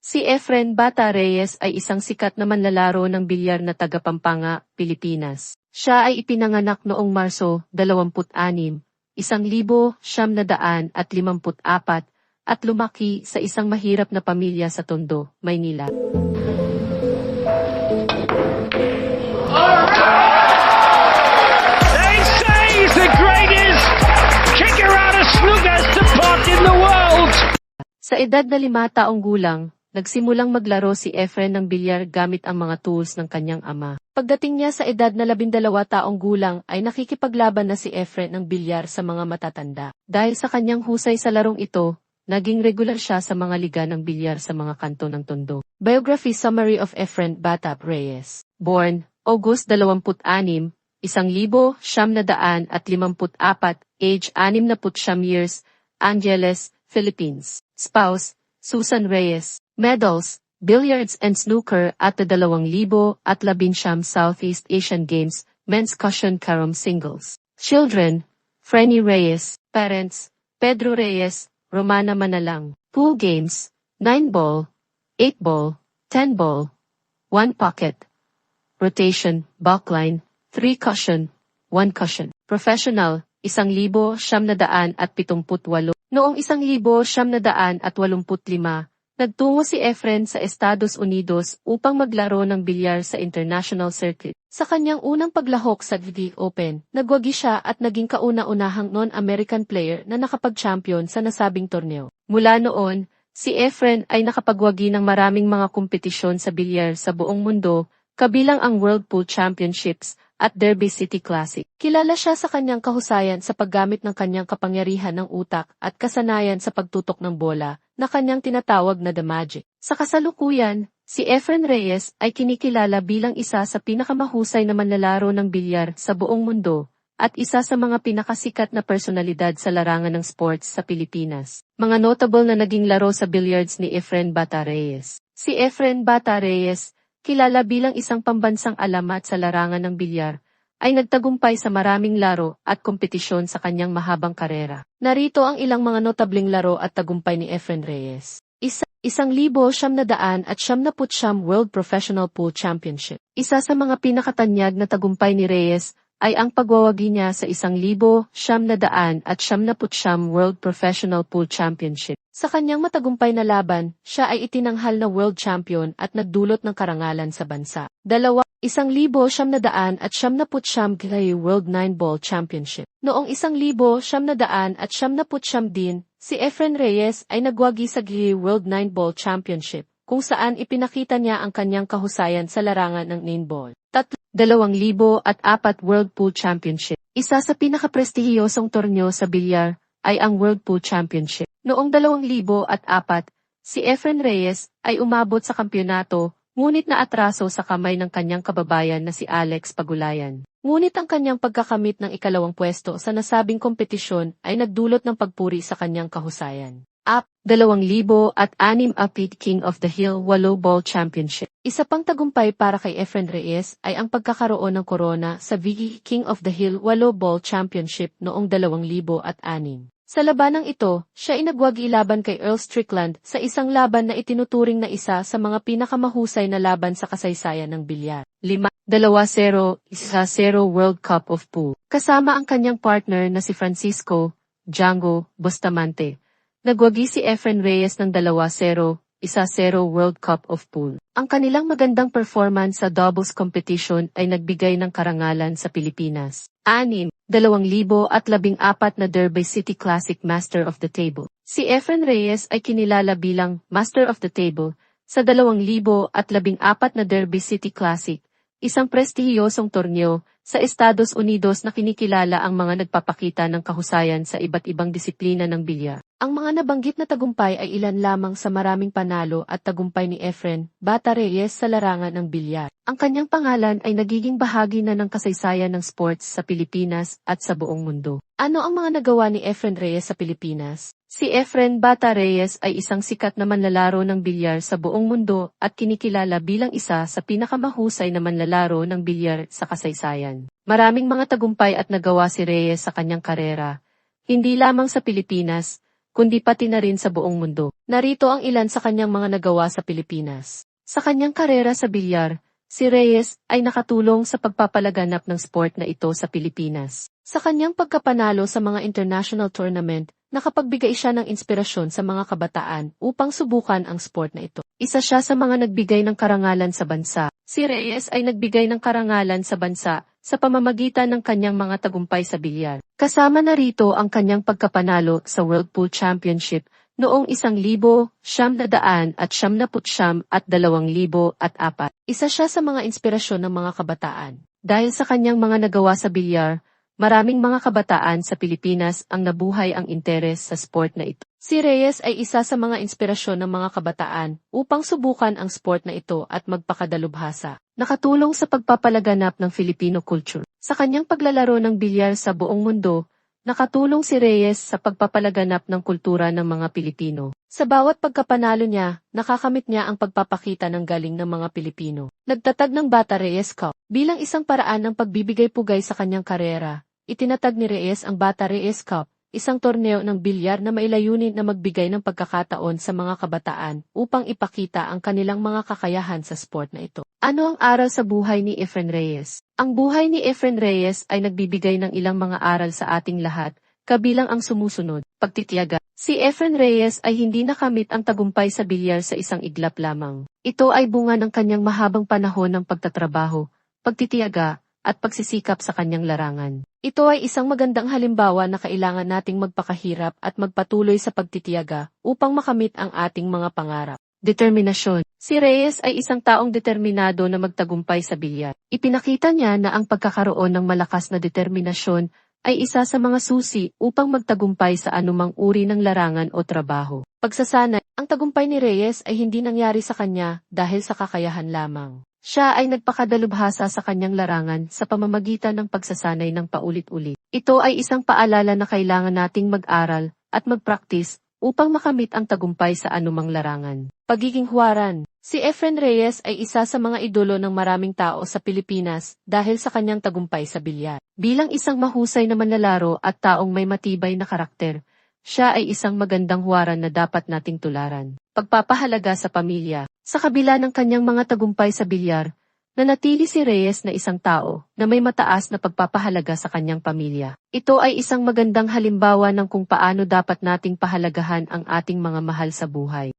Si Efren Bata Reyes ay isang sikat na manlalaro ng bilyar na taga Pampanga, Pilipinas. Siya ay ipinanganak noong Marso 26, isang libo siyam na daan at lumaki sa isang mahirap na pamilya sa Tondo, Maynila. Sa edad na lima taong gulang, nagsimulang maglaro si Efren ng bilyar gamit ang mga tools ng kanyang ama. Pagdating niya sa edad na labindalawa taong gulang ay nakikipaglaban na si Efren ng bilyar sa mga matatanda. Dahil sa kanyang husay sa larong ito, naging regular siya sa mga liga ng bilyar sa mga kanto ng Tondo. Biography Summary of Efren Batap Reyes Born, August 26, isang libo, siyam na daan at limamput apat, age anim na putsyam years, Angeles, Philippines. Spouse, Susan Reyes medals, billiards and snooker at the 2019 Southeast Asian Games men's cushion carom singles. Children, Frenny Reyes. Parents, Pedro Reyes, Romana Manalang. Pool games, 9 ball, 8 ball, 10 ball, 1 pocket. Rotation, backline, 3 cushion, 1 cushion. Professional, 1,778. Noong 1,785, nagtungo si Efren sa Estados Unidos upang maglaro ng bilyar sa international circuit. Sa kanyang unang paglahok sa VD Open, nagwagi siya at naging kauna-unahang non-American player na nakapag-champion sa nasabing torneo. Mula noon, si Efren ay nakapagwagi ng maraming mga kompetisyon sa bilyar sa buong mundo, kabilang ang World Pool Championships at Derby City Classic. Kilala siya sa kanyang kahusayan sa paggamit ng kanyang kapangyarihan ng utak at kasanayan sa pagtutok ng bola na kanyang tinatawag na The Magic. Sa kasalukuyan, si Efren Reyes ay kinikilala bilang isa sa pinakamahusay na manlalaro ng bilyar sa buong mundo at isa sa mga pinakasikat na personalidad sa larangan ng sports sa Pilipinas. Mga notable na naging laro sa billiards ni Efren Bata Reyes. Si Efren Bata Reyes kilala bilang isang pambansang alamat sa larangan ng bilyar, ay nagtagumpay sa maraming laro at kompetisyon sa kanyang mahabang karera. Narito ang ilang mga notabling laro at tagumpay ni Efren Reyes. Isa, isang libo siyam na daan at siyam na putsyam World Professional Pool Championship. Isa sa mga pinakatanyag na tagumpay ni Reyes ay ang pagwawagi niya sa isang libo, siyam na daan at siyam na putsyam World Professional Pool Championship. Sa kanyang matagumpay na laban, siya ay itinanghal na world champion at nagdulot ng karangalan sa bansa. Dalawa, isang libo siyam na daan at siyam na putsyam Glay World Nine Ball Championship. Noong isang libo siyam na daan at siyam na putsyam din, si Efren Reyes ay nagwagi sa Glay World Nine Ball Championship, kung saan ipinakita niya ang kanyang kahusayan sa larangan ng nine ball. Tatlo, dalawang libo at apat World Pool Championship. Isa sa pinakaprestihiyosong torneo sa bilyar ay ang World Pool Championship. Noong 2004, si Efren Reyes ay umabot sa kampyonato, ngunit naatraso sa kamay ng kanyang kababayan na si Alex Pagulayan. Ngunit ang kanyang pagkakamit ng ikalawang pwesto sa nasabing kompetisyon ay nagdulot ng pagpuri sa kanyang kahusayan. Up, 2006 Upbeat King of the Hill Wallow Ball Championship. Isa pang tagumpay para kay Efren Reyes ay ang pagkakaroon ng korona sa VG King of the Hill Wallow Ball Championship noong 2006. Sa labanang ito, siya ay nagwagi laban kay Earl Strickland sa isang laban na itinuturing na isa sa mga pinakamahusay na laban sa kasaysayan ng bilyar. 5, 2-0, 1-0 World Cup of Pool. Kasama ang kanyang partner na si Francisco, Django, Bustamante. Nagwagi si Efren Reyes ng 2-0, 1-0 World Cup of Pool. Ang kanilang magandang performance sa doubles competition ay nagbigay ng karangalan sa Pilipinas. 6, 2014 na Derby City Classic Master of the Table. Si Efren Reyes ay kinilala bilang Master of the Table sa 2014 na Derby City Classic, isang prestihiyosong torneo sa Estados Unidos na kinikilala ang mga nagpapakita ng kahusayan sa iba't ibang disiplina ng bilyar. Ang mga nabanggit na tagumpay ay ilan lamang sa maraming panalo at tagumpay ni Efren Bata Reyes sa larangan ng bilyar. Ang kanyang pangalan ay nagiging bahagi na ng kasaysayan ng sports sa Pilipinas at sa buong mundo. Ano ang mga nagawa ni Efren Reyes sa Pilipinas? Si Efren Bata Reyes ay isang sikat na manlalaro ng bilyar sa buong mundo at kinikilala bilang isa sa pinakamahusay na manlalaro ng bilyar sa kasaysayan. Maraming mga tagumpay at nagawa si Reyes sa kanyang karera, hindi lamang sa Pilipinas, kundi pati na rin sa buong mundo. Narito ang ilan sa kanyang mga nagawa sa Pilipinas. Sa kanyang karera sa bilyar, si Reyes ay nakatulong sa pagpapalaganap ng sport na ito sa Pilipinas. Sa kanyang pagkapanalo sa mga international tournament, nakapagbigay siya ng inspirasyon sa mga kabataan upang subukan ang sport na ito. Isa siya sa mga nagbigay ng karangalan sa bansa. Si Reyes ay nagbigay ng karangalan sa bansa sa pamamagitan ng kanyang mga tagumpay sa bilyar. Kasama na rito ang kanyang pagkapanalo sa World Pool Championship noong isang libo, siyam na daan at siyam na putsyam at dalawang libo at apat. Isa siya sa mga inspirasyon ng mga kabataan. Dahil sa kanyang mga nagawa sa bilyar, maraming mga kabataan sa Pilipinas ang nabuhay ang interes sa sport na ito. Si Reyes ay isa sa mga inspirasyon ng mga kabataan upang subukan ang sport na ito at magpakadalubhasa. Nakatulong sa pagpapalaganap ng Filipino culture. Sa kanyang paglalaro ng bilyar sa buong mundo, Nakatulong si Reyes sa pagpapalaganap ng kultura ng mga Pilipino. Sa bawat pagkapanalo niya, nakakamit niya ang pagpapakita ng galing ng mga Pilipino. Nagtatag ng Bata Reyes Cup bilang isang paraan ng pagbibigay pugay sa kanyang karera. Itinatag ni Reyes ang Bata Reyes Cup, isang torneo ng bilyar na mailayunin na magbigay ng pagkakataon sa mga kabataan upang ipakita ang kanilang mga kakayahan sa sport na ito. Ano ang aral sa buhay ni Efren Reyes? Ang buhay ni Efren Reyes ay nagbibigay ng ilang mga aral sa ating lahat, kabilang ang sumusunod, pagtitiyaga. Si Efren Reyes ay hindi nakamit ang tagumpay sa bilyar sa isang iglap lamang. Ito ay bunga ng kanyang mahabang panahon ng pagtatrabaho, pagtitiyaga, at pagsisikap sa kanyang larangan. Ito ay isang magandang halimbawa na kailangan nating magpakahirap at magpatuloy sa pagtitiyaga upang makamit ang ating mga pangarap. Determinasyon. Si Reyes ay isang taong determinado na magtagumpay sa bilyar. Ipinakita niya na ang pagkakaroon ng malakas na determinasyon ay isa sa mga susi upang magtagumpay sa anumang uri ng larangan o trabaho. Pagsasanay, ang tagumpay ni Reyes ay hindi nangyari sa kanya dahil sa kakayahan lamang. Siya ay nagpakadalubhasa sa kanyang larangan sa pamamagitan ng pagsasanay ng paulit-ulit. Ito ay isang paalala na kailangan nating mag-aral at mag-practice upang makamit ang tagumpay sa anumang larangan. Pagiging huwaran Si Efren Reyes ay isa sa mga idolo ng maraming tao sa Pilipinas dahil sa kanyang tagumpay sa bilyar. Bilang isang mahusay na manlalaro at taong may matibay na karakter, siya ay isang magandang huwaran na dapat nating tularan. Pagpapahalaga sa pamilya. Sa kabila ng kanyang mga tagumpay sa bilyar, nanatili si Reyes na isang tao na may mataas na pagpapahalaga sa kanyang pamilya. Ito ay isang magandang halimbawa ng kung paano dapat nating pahalagahan ang ating mga mahal sa buhay.